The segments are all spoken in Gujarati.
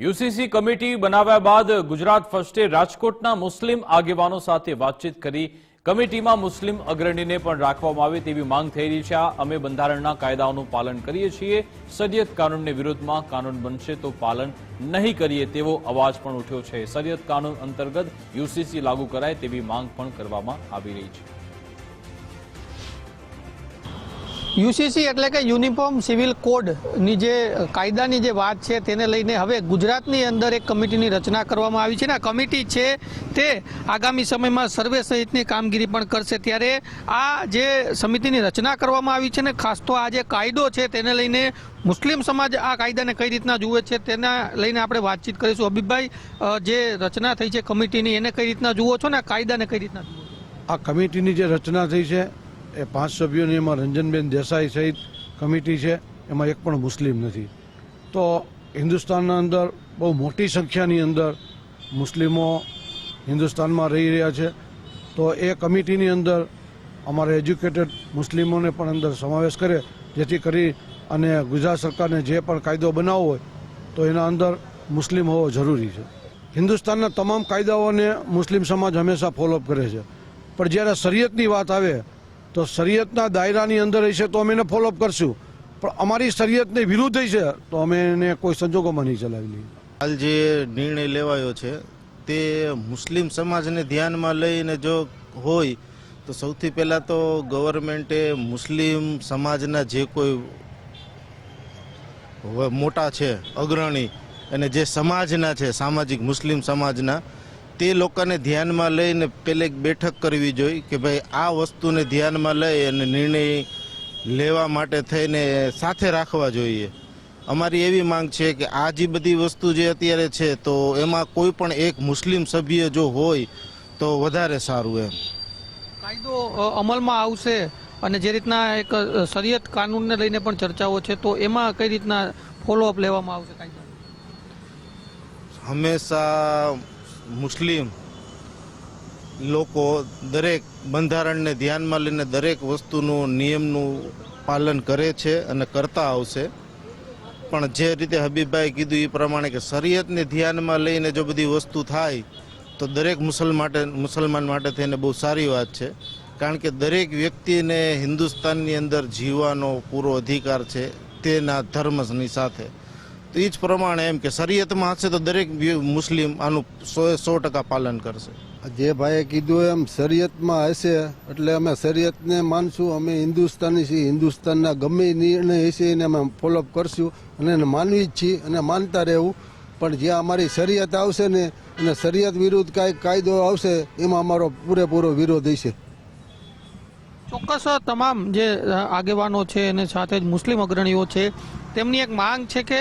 યુસીસી કમિટી બનાવ્યા બાદ ગુજરાત ફર્સ્ટે રાજકોટના મુસ્લિમ આગેવાનો સાથે વાતચીત કરી કમિટીમાં મુસ્લિમ અગ્રણીને પણ રાખવામાં આવે તેવી માંગ થઈ રહી છે. અમે બંધારણના કાયદાઓનું પાલન કરીએ છીએ. સરિયત કાનૂનને વિરુદ્ધમાં કાનૂન બનશે તો પાલન નહીં કરીએ તેવો અવાજ પણ ઉઠ્યો છે. સરિયત કાનૂન અંતર્ગત યુસીસી લાગુ કરાય તેવી માંગ પણ કરવામાં આવી રહી છે. યુસીસી એટલે કે યુનિફોર્મ સિવિલ કોડની જે કાયદાની જે વાત છે તેને લઈને હવે ગુજરાતની અંદર એક કમિટીની રચના કરવામાં આવી છે ને આ કમિટી છે તે આગામી સમયમાં સર્વે સહિતની કામગીરી પણ કરશે. ત્યારે આ જે સમિતિની રચના કરવામાં આવી છે ને ખાસ તો આ જે કાયદો છે તેને લઈને મુસ્લિમ સમાજ આ કાયદાને કઈ રીતના જુએ છે તેના લઈને આપણે વાતચીત કરીશું. અભિભાઈ જે રચના થઈ છે કમિટીની એને કઈ રીતના જુઓ છો ને આ કાયદાને કઈ રીતના જુઓ આ કમિટીની જે રચના થઈ છે એ પાંચ સભ્યોની એમાં રંજનબેન દેસાઈ સહિત કમિટી છે, એમાં એક પણ મુસ્લિમ નથી. તો હિન્દુસ્તાનના અંદર બહુ મોટી સંખ્યાની અંદર મુસ્લિમો હિન્દુસ્તાનમાં રહી રહ્યા છે. તો એ કમિટીની અંદર અમારે એજ્યુકેટેડ મુસ્લિમોને પણ અંદર સમાવેશ કરે, જેથી કરી અને ગુજરાત સરકારને જે પણ કાયદો બનાવવો હોય, તો એના અંદર મુસ્લિમ હોવો જરૂરી છે. હિન્દુસ્તાનના તમામ કાયદાઓને મુસ્લિમ સમાજ હંમેશા ફોલોઅપ કરે છે. પણ જ્યારે શરીયતની વાત આવે તો શરીયતના દાયરાની અંદર હશે તો અમે એને ફોલોઅપ કરશું. પણ અમારી શરીયતને વિરુદ્ધ છે, તો અમે એને કોઈ સંજોગોમાં નહીં ચલાવી લઈએ. હાલ જે નિર્ણય લેવાયો છે, તે મુસ્લિમ સમાજને ધ્યાનમાં લઈને જો હોય, તો સૌથી પહેલાં તો ગવર્મેન્ટે મુસ્લિમ સમાજના જે કોઈ મોટા છે, અગ્રણી, અને જે સમાજના છે, સામાજિક મુસ્લિમ સમાજના તે લોકોને ધ્યાનમાં લઈને પેલે એક બેઠક કરવી જોઈએ કે ભાઈ આ વસ્તુને ધ્યાનમાં લઈ અને નિર્ણય લેવા માટે થઈને સાથે રાખવા જોઈએ. અમારી એવી માંગ છે કે આ જે બધી વસ્તુ જે અત્યારે છે તો એમાં કોઈ પણ એક મુસ્લિમ સભ્ય જો હોય તો વધારે સારું એમ. કાયદો અમલમાં આવશે અને જે રીતના એક શરિયત કાનૂનને લઈને પણ ચર્ચાઓ છે તો એમાં કઈ રીતના ફોલોઅપ લેવામાં આવશે કાયદો? હંમેશા મુસ્લિમ લોકો દરેક બંધારણને ધ્યાનમાં લઈને દરેક વસ્તુનું નિયમનું પાલન કરે છે અને કરતા આવશે. પણ જે રીતે હબીબભાઈ કીધું એ પ્રમાણે કે શરીયતને ધ્યાનમાં લઈને જો બધી વસ્તુ થાય, તો દરેક મુસલમાન મુસલમાન માટે થઈને બહુ સારી વાત છે. કારણ કે દરેક વ્યક્તિને હિન્દુસ્તાનની અંદર જીવવાનો પૂરો અધિકાર છે તેના ધર્મની સાથે. તો એ જ પ્રમાણે એમ કે શરીયતમાં હશે તો દરેક મુસ્લિમ આનું સો સો ટકા પાલન કરશે. જે ભાઈએ કીધું એમ શરીયતમાં હશે એટલે અમે શરિયતને માનશું અમે હિન્દુસ્તાની છીએ હિન્દુસ્તાનના ગમે નિર્ણય હશે એને અમે ફોલોઅપ કરશું અને એને માનવી જ છીએ અને માનતા રહેવું. પણ જ્યાં અમારી શરિયત આવશે ને અને શરિયત વિરુદ્ધ કાંઈક કાયદો આવશે એમાં અમારો પૂરેપૂરો વિરોધ હશે. ચોક્કસ તમામ જે આગેવાનો છે અને સાથે જ મુસ્લિમ અગ્રણીઓ છે તેમની એક માંગ છે કે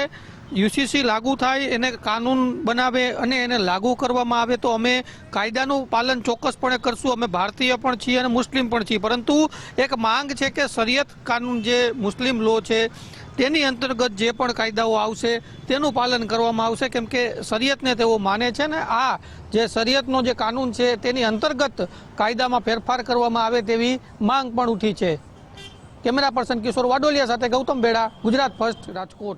યુસીસી લાગુ થાય, એને કાનૂન બનાવે અને એને લાગુ કરવામાં આવે, તો અમે કાયદાનું પાલન ચોક્કસપણે કરશું. અમે ભારતીય પણ છીએ અને મુસ્લિમ પણ છીએ. પરંતુ એક માંગ છે કે શરિયત કાનૂન જે મુસ્લિમ લો છે, તેની અંતર્ગત જે પણ કાયદાઓ આવશે, તેનું પાલન કરવામાં આવશે. કેમ કે શરિયતને તેઓ માને છે ને, આ જે શરિયતનો જે કાનૂન છે, તેની અંતર્ગત કાયદામાં ફેરફાર કરવામાં આવે તેવી માંગ પણ ઉઠી છે. કેમેરા પર્સન કિશોર વાડોલિયા સાથે ગૌતમ બેડા, ગુજરાત ફર્સ્ટ રાજકોટ.